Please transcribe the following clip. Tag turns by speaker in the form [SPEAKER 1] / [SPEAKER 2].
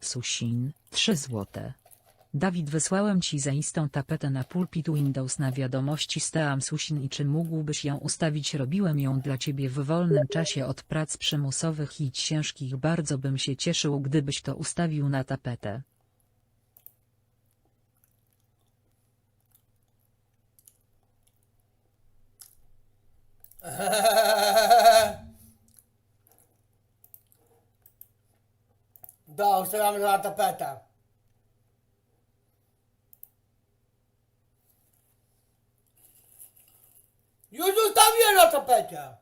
[SPEAKER 1] Susin, 3 złote. Dawid wysłałem ci zaistą tapetę na pulpit Windows na wiadomości stałam Susin i czy mógłbyś ją ustawić robiłem ją dla ciebie w wolnym czasie od prac przymusowych i ciężkich bardzo bym się cieszył gdybyś to ustawił na tapetę.
[SPEAKER 2] Da, ustawiamy na tapetę. Już ustawiłem na tapecie.